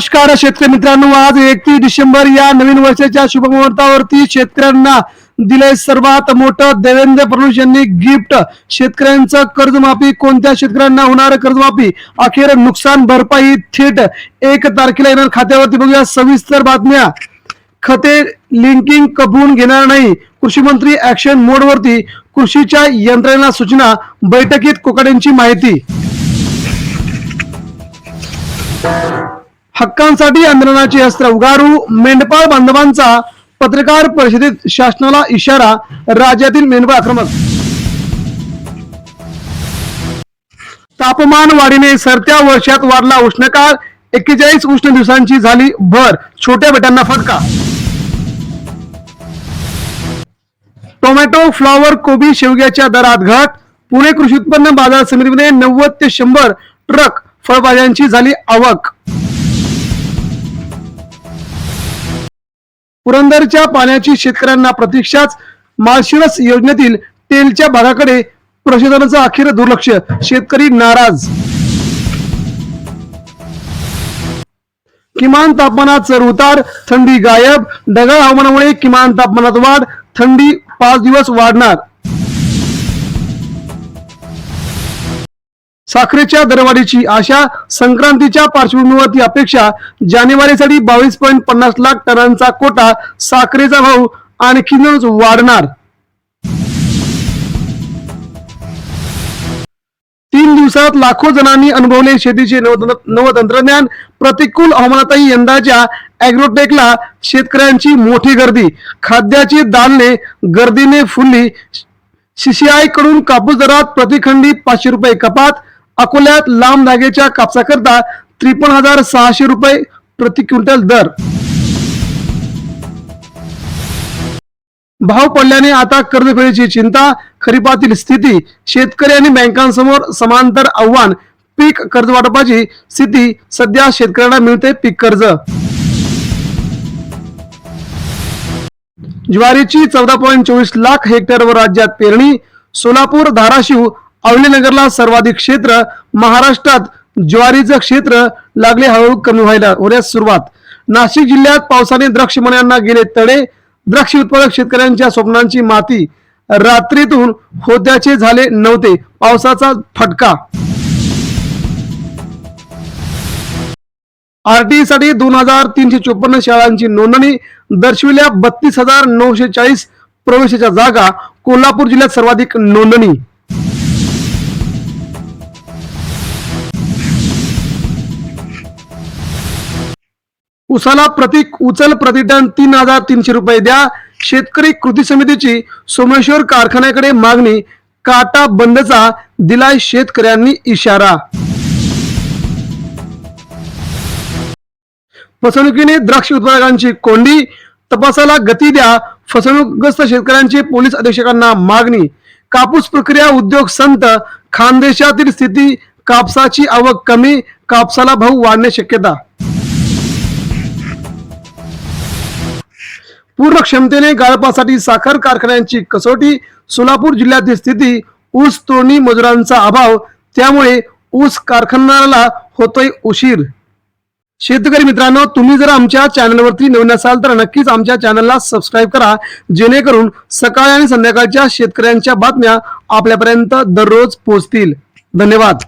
नमस्कार शेतकरी मित्रांनो आज एकतीस डिसेंबर या नवीन वर्षाच्या शुभमुहूर्तावरती शेतकऱ्यांना दिले सर्वात मोठं देवेंद्र फडणवीस यांनी गिफ्ट. शेतकऱ्यांचं कर्जमाफी कोणत्या शेतकऱ्यांना होणार कर्जमाफी? अखेर नुकसान भरपाई थेट एक तारखेला येणार. खात्यावरती बघूया सविस्तर बातम्या. खते लिंकिंग कपवून घेणार नाही. कृषी मंत्री ऍक्शन मोडवरती कृषीच्या यंत्रणेला सूचना बैठकीत कोकाड्यांची माहिती. हक्कांसाठी आंदोलनाचे अस्त्र उगारू मेंढपाळ बांधवांचा पत्रकार परिषदेत शासनाला इशारा राज्यातील मेंढपाळ आक्रमक. तापमान वाढीने सरत्या वर्षात वाढला उष्णकाळ एक्केचाळीस उष्ण दिवसांची झाली भर छोट्या बेटांना फटका. टोमॅटो फ्लॉवर कोबी शेवग्याच्या दरात घट पुणे कृषी उत्पन्न बाजार समितीमध्ये नव्वद ते शंभर ट्रक फळभाज्यांची झाली आवक. पुरंदरच्या पाण्याची शेतकऱ्यांना प्रतीक्षाच माळशिरस योजनेतील तेलच्या भागाकडे प्रशासनाचं अखेर दुर्लक्ष. शेतकरी नाराज. किमान तापमानात चढ उतार थंडी गायब. ढगाळ हवामानामुळे किमान तापमानात वाढ थंडी पाच दिवस वाढणार. साखरेच्या दरवाढीची आशा संक्रांतीच्या पार्श्वभूमीवरती अपेक्षा जानेवारीसाठी बावीस पॉईंट पन्नास लाख टनांचा कोटा साखरेचा भाव आणखीनच वाढणार. तीन दिवसात लाखो जणांनी अनुभवले शेतीचे नवतंत्रज्ञान. प्रतिकूल हवामानातही यंदाच्या अॅग्रोटेकला शेतकऱ्यांची मोठी गर्दी. खाद्याची दालने गर्दीने फुलली. सीसीआयकडून कापूस दरात प्रतिखंडी पाचशे रुपये कपात. अकोल्यात लांब धागेच्या कापसाकरता त्रेपन्न हजार सहाशे रुपये प्रति क्विंटल दर. भाव पडल्याने आता कर्जफेडीची चिंता खरीपातील स्थिती शेतकरी आणि बँकांसमोर समांतर आव्हान पीक कर्ज वाटपाची स्थिती सध्या शेतकऱ्यांना मिळते पीक कर्ज. ज्वारीची चौदा पॉईंट चोवीस लाख हेक्टरवर राज्यात पेरणी सोलापूर धाराशिव अवलीनगरला सर्वाधिक क्षेत्र महाराष्ट्रात ज्वारीचं क्षेत्र लागले हळूहळू कमी व्हायला होण्यास सुरुवात. नाशिक जिल्ह्यात पावसाने द्राक्ष मण्यांना गेले तडे. द्राक्ष उत्पादक शेतकऱ्यांच्या स्वप्नांची माती रात्रीतून होत्याचे झाले नव्हते. पावसाचा फटका. आरटीई साठी दोन हजार तीनशे चोपन्न शाळांची नोंदणी दर्शविल्या बत्तीस हजार नऊशे चाळीस प्रवेशाच्या जागा कोल्हापूर जिल्ह्यात सर्वाधिक नोंदणी. उसाला प्रति उचल प्रतिटन तीन हजार तीनशे रुपये द्या. शेतकरी कृती समितीची सोमेश्वर कारखान्याकडे मागणी काटा बंदचा दिलाय शेतकऱ्यांनी इशारा. फसवणुकीने द्राक्ष उत्पादकांची कोंडी तपासाला गती द्या. फसवणूकग्रस्त शेतकऱ्यांची पोलीस अधीक्षकांना मागणी. कापूस प्रक्रिया उद्योग संत खानदेशातील स्थिती कापसाची आवक कमी कापसाला भाव वाढण्याची शक्यता. पूर्ण क्षमतेने गाळपासाठी साखर कारखान्यांची कसोटी सोलापूर जिल्ह्यातील स्थिती ऊस तोडणी मजुरांचा अभाव त्यामुळे ऊस कारखान्याला होतोय उशीर. शेतकरी मित्रांनो तुम्ही जर आमच्या चॅनलवरती नवीन असाल तर नक्कीच आमच्या चॅनलला सबस्क्राईब करा जेणेकरून सकाळी आणि संध्याकाळच्या शेतकऱ्यांच्या बातम्या आपल्यापर्यंत दररोज पोहोचतील. धन्यवाद.